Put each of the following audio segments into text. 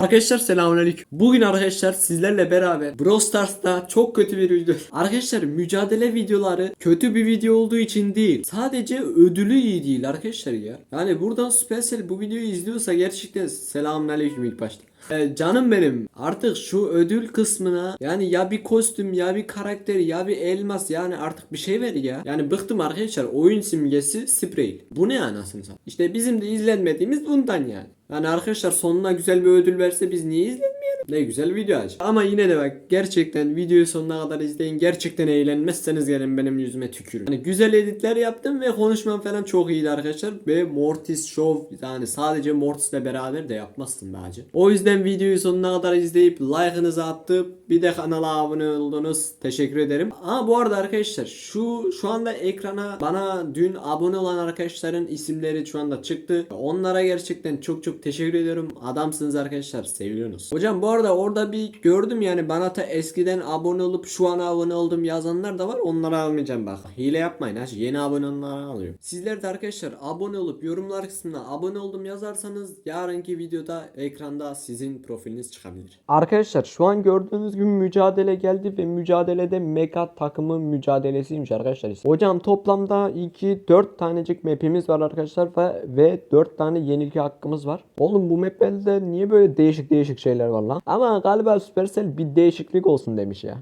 Arkadaşlar selamünaleyküm. Bugün arkadaşlar sizlerle beraber Brawl Stars'ta çok kötü bir video. Arkadaşlar mücadele videoları kötü bir video olduğu için değil. Sadece ödülü iyi değil arkadaşlar ya. Yani buradan Supercell bu videoyu izliyorsa gerçekten selamünaleyküm ilk başta. Ee, canım benim artık şu ödül kısmına yani ya bir kostüm ya bir karakter ya bir elmas yani artık bir şey ver ya. Yani bıktım arkadaşlar oyun simgesi sprey. Bu ne anasını satayım? İşte bizim de izlenmediğimiz bundan yani. Yani arkadaşlar sonuna güzel bir ödül verse biz niye izlenmeyelim? Ne güzel video aç. Ama yine de bak gerçekten videoyu sonuna kadar izleyin. Gerçekten eğlenmezseniz gelin benim yüzüme tükürün. Hani güzel editler yaptım ve konuşmam falan çok iyiydi arkadaşlar. Ve Mortis Show yani sadece Mortis'le beraber de yapmazsın bence. O yüzden videoyu sonuna kadar izleyip like'ınızı attıp bir de kanala abone oldunuz. Teşekkür ederim. Aa bu arada arkadaşlar şu şu anda ekrana bana dün abone olan arkadaşların isimleri şu anda çıktı. Onlara gerçekten çok çok teşekkür ediyorum. Adamsınız arkadaşlar. Seviyorsunuz. Hocam bu arada orada bir gördüm yani bana ta eskiden abone olup şu an abone oldum yazanlar da var. Onları almayacağım bak. Hile yapmayın ha. Yeni abone olanları alıyorum. Sizler de arkadaşlar abone olup yorumlar kısmına abone oldum yazarsanız yarınki videoda ekranda sizin profiliniz çıkabilir. Arkadaşlar şu an gördüğünüz gibi mücadele geldi ve mücadelede mega takımı mücadelesiymiş arkadaşlar. Hocam toplamda 2 4 tanecik map'imiz var arkadaşlar ve ve 4 tane yenilgi hakkımız var. Oğlum bu map'lerde niye böyle değişik değişik şeyler var lan? Ama galiba Supercell bir değişiklik olsun demiş ya.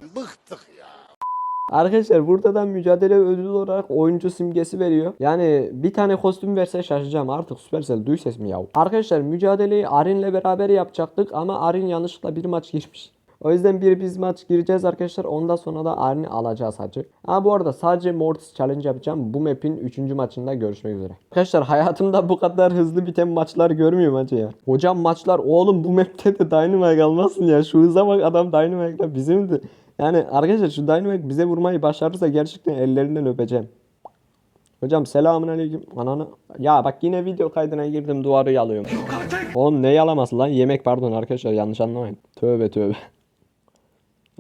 Arkadaşlar burada da mücadele ödülü olarak oyuncu simgesi veriyor. Yani bir tane kostüm verse şaşacağım artık Supercell duy ses mi yav? Arkadaşlar mücadeleyi Arin'le beraber yapacaktık ama Arin yanlışlıkla bir maç girmiş. O yüzden bir biz maç gireceğiz arkadaşlar. Ondan sonra da Arin'i alacağız hacı. Ha bu arada sadece Mortis challenge yapacağım. Bu map'in 3. maçında görüşmek üzere. Arkadaşlar hayatımda bu kadar hızlı biten maçlar görmüyorum hacı ya. Hocam maçlar oğlum bu map'te de Dynamite almazsın ya. Şu hıza bak adam Dynamite'la bizim de. Yani arkadaşlar şu Dynamite bize vurmayı başarırsa gerçekten ellerinden öpeceğim. Hocam selamun aleyküm. Ananı. Ya bak yine video kaydına girdim duvarı yalıyorum. Oğlum ne yalaması lan? Yemek pardon arkadaşlar yanlış anlamayın. Tövbe tövbe.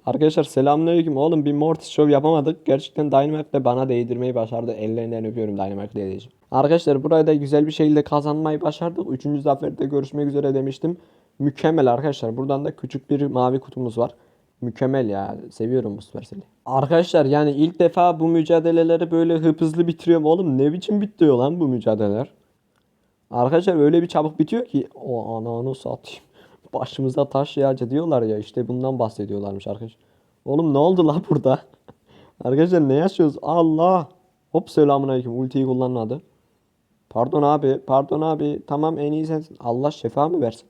Arkadaşlar selamünaleyküm. Oğlum bir Mortis Show yapamadık. Gerçekten Dynamite de bana değdirmeyi başardı. Ellerinden öpüyorum Dynamite diyeceğim. Arkadaşlar burayı da güzel bir şekilde kazanmayı başardık. Üçüncü zaferde görüşmek üzere demiştim. Mükemmel arkadaşlar. Buradan da küçük bir mavi kutumuz var. Mükemmel ya. Seviyorum bu Supercell'i. Arkadaşlar yani ilk defa bu mücadeleleri böyle hızlı bitiriyorum. Oğlum ne biçim bitiyor lan bu mücadeleler? Arkadaşlar öyle bir çabuk bitiyor ki. O ananı satayım. Başımıza taş yağacı diyorlar ya işte bundan bahsediyorlarmış arkadaşlar. Oğlum ne oldu lan burada? arkadaşlar ne yaşıyoruz? Allah. Hop selamun aleyküm. Ultiyi kullanmadı. Pardon abi. Pardon abi. Tamam en iyi sensin. Allah şefa mı versin?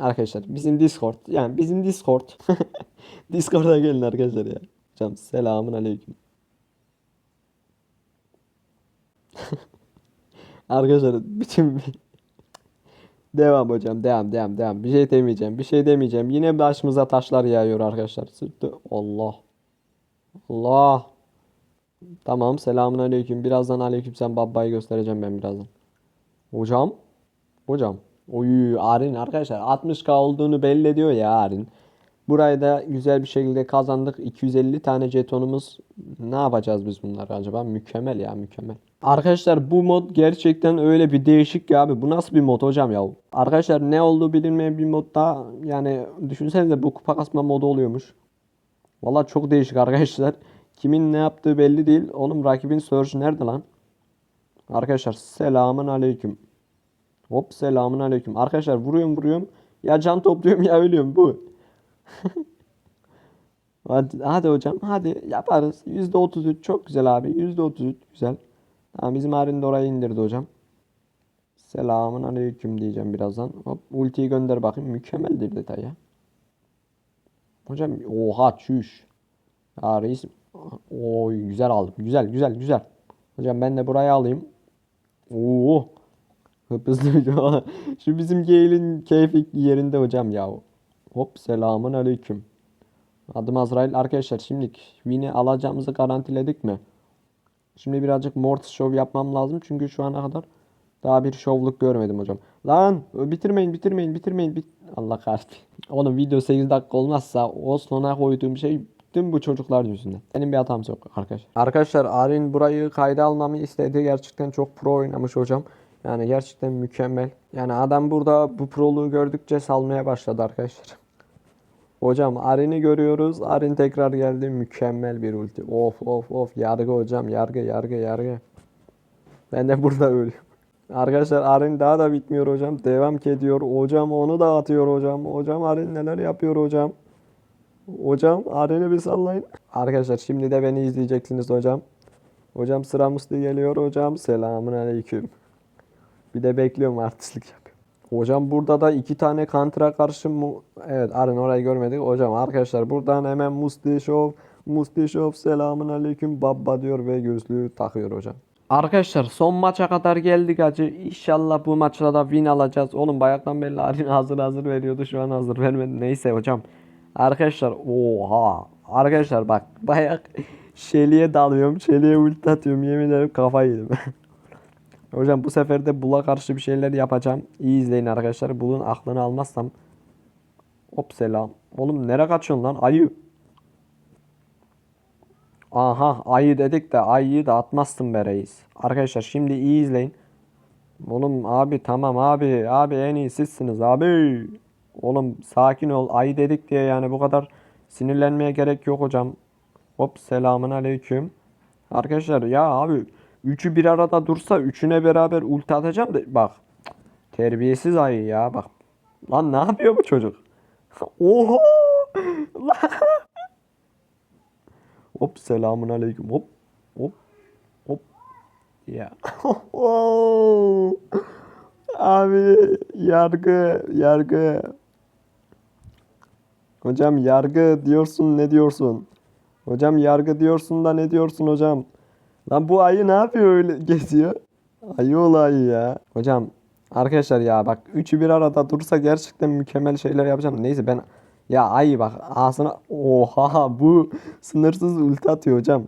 Arkadaşlar bizim Discord. Yani bizim Discord. Discord'a gelin arkadaşlar ya. Hocam selamun aleyküm. arkadaşlar bütün Devam hocam devam devam devam. Bir şey demeyeceğim. Bir şey demeyeceğim. Yine başımıza taşlar yağıyor arkadaşlar. Allah. Allah. Tamam selamun aleyküm. Birazdan aleyküm sen babayı göstereceğim ben birazdan. Hocam. Hocam. Oy Arin arkadaşlar 60k olduğunu belli ediyor ya Arin. Burayı da güzel bir şekilde kazandık. 250 tane jetonumuz. Ne yapacağız biz bunları acaba? Mükemmel ya mükemmel. Arkadaşlar bu mod gerçekten öyle bir değişik ya abi. Bu nasıl bir mod hocam ya? Arkadaşlar ne olduğu bilinmeyen bir modda yani düşünsenize bu kupa kasma modu oluyormuş. Valla çok değişik arkadaşlar. Kimin ne yaptığı belli değil. Oğlum rakibin Surge nerede lan? Arkadaşlar selamun aleyküm. Hop selamun aleyküm. Arkadaşlar vuruyorum vuruyorum. Ya can topluyorum ya ölüyorum bu. hadi, hadi hocam hadi yaparız. %33 çok güzel abi. %33 güzel. Tamam bizim Arin de orayı indirdi hocam. Selamun aleyküm diyeceğim birazdan. Hop ultiyi gönder bakayım. Mükemmel bir detay ya. Hocam oha çüş. Ya reis. Oy güzel aldım. Güzel güzel güzel. Hocam ben de burayı alayım. Oo. Hızlı. Şu bizim Gale'in keyfi yerinde hocam ya. Hop selamun aleyküm. Adım Azrail. Arkadaşlar şimdi win'i alacağımızı garantiledik mi? Şimdi birazcık Mortis Show yapmam lazım. Çünkü şu ana kadar daha bir şovluk görmedim hocam. Lan bitirmeyin bitirmeyin bitirmeyin. Bit Allah kahretsin. Oğlum video 8 dakika olmazsa o sona koyduğum şey tüm bu çocuklar yüzünden. Benim bir hatam yok arkadaşlar. Arkadaşlar Arin burayı kayda almamı istedi. Gerçekten çok pro oynamış hocam. Yani gerçekten mükemmel. Yani adam burada bu proluğu gördükçe salmaya başladı arkadaşlar. Hocam Arin'i görüyoruz. Arin tekrar geldi. Mükemmel bir ulti. Of of of. Yargı hocam. Yargı yargı yargı. Ben de burada ölüyorum. Arkadaşlar Arin daha da bitmiyor hocam. Devam ediyor. Hocam onu da atıyor hocam. Hocam Arin neler yapıyor hocam. Hocam Arin'i bir sallayın. Arkadaşlar şimdi de beni izleyeceksiniz hocam. Hocam sıra Musti geliyor hocam. Selamun aleyküm. Bir de bekliyorum artistlik yapıyor. Hocam burada da iki tane kantra karşı mu... Evet Arın orayı görmedik. Hocam arkadaşlar buradan hemen Musti Show. Musti Show selamun aleyküm baba diyor ve gözlüğü takıyor hocam. Arkadaşlar son maça kadar geldik acı. İnşallah bu maçta da win alacağız. Oğlum bayaktan belli Arin hazır hazır veriyordu. Şu an hazır vermedi. Neyse hocam. Arkadaşlar oha. Arkadaşlar bak bayak Şeli'ye dalıyorum. Şeli'ye ulti atıyorum. Yemin ederim kafayı yedim. Hocam bu sefer de Bul'a karşı bir şeyler yapacağım. İyi izleyin arkadaşlar. Bul'un aklını almazsam. Hop selam. Oğlum nereye kaçıyorsun lan? Ayı. Aha ayı dedik de ayıyı da atmazsın be reis. Arkadaşlar şimdi iyi izleyin. Oğlum abi tamam abi. Abi en iyi sizsiniz abi. Oğlum sakin ol. Ayı dedik diye yani bu kadar sinirlenmeye gerek yok hocam. Hop selamun aleyküm. Arkadaşlar ya abi üçü bir arada dursa üçüne beraber ulti atacağım da bak. Terbiyesiz ayı ya bak. Lan ne yapıyor bu çocuk? Lan! Hop selamun aleyküm. Hop hop hop. Ya. Abi yargı yargı. Hocam yargı diyorsun ne diyorsun? Hocam yargı diyorsun da ne diyorsun hocam? Lan bu ayı ne yapıyor öyle geziyor? Ayı olayı ya. Hocam arkadaşlar ya bak üçü bir arada dursa gerçekten mükemmel şeyler yapacağım. Neyse ben ya ayı bak ağzına oha bu sınırsız ulti atıyor hocam.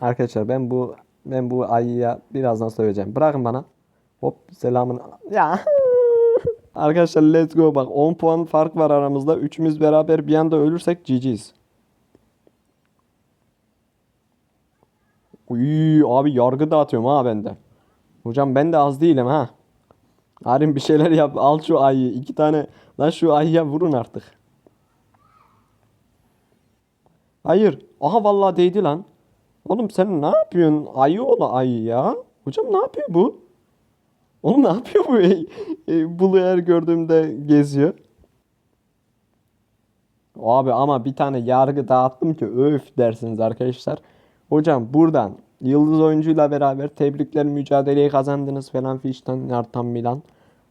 Arkadaşlar ben bu ben bu ayıya birazdan söyleyeceğim. Bırakın bana. Hop selamın. Ya. Arkadaşlar let's go bak 10 puan fark var aramızda. Üçümüz beraber bir anda ölürsek GG'yiz. Uy abi yargı dağıtıyorum ha bende. Hocam ben de az değilim ha. Harim bir şeyler yap. Al şu ayıyı. iki tane. Lan şu ayıya vurun artık. Hayır. Aha vallahi değdi lan. Oğlum sen ne yapıyorsun? Ayı ola ayı ya. Hocam ne yapıyor bu? Oğlum ne yapıyor bu? E, Bulu her gördüğümde geziyor. Abi ama bir tane yargı dağıttım ki öf dersiniz arkadaşlar. Hocam buradan Yıldız oyuncuyla beraber tebrikler mücadeleyi kazandınız falan fişten Nartan Milan.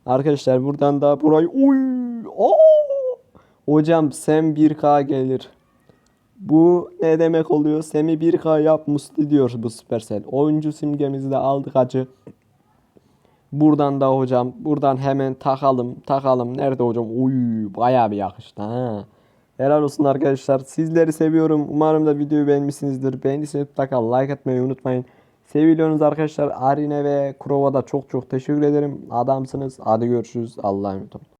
Arkadaşlar buradan da burayı oy aa! Hocam Sem 1K gelir. Bu ne demek oluyor? Sem'i 1K yap Musti diyor bu Supercell. Oyuncu simgemizi de aldık acı. Buradan da hocam buradan hemen takalım takalım. Nerede hocam? Uy bayağı bir yakıştı ha. Helal olsun arkadaşlar. Sizleri seviyorum. Umarım da videoyu beğenmişsinizdir. Beğendiyseniz mutlaka like atmayı unutmayın. Seviliyorsunuz arkadaşlar. Arine ve Krov'a da çok çok teşekkür ederim. Adamsınız. Hadi görüşürüz. Allah'a emanet olun.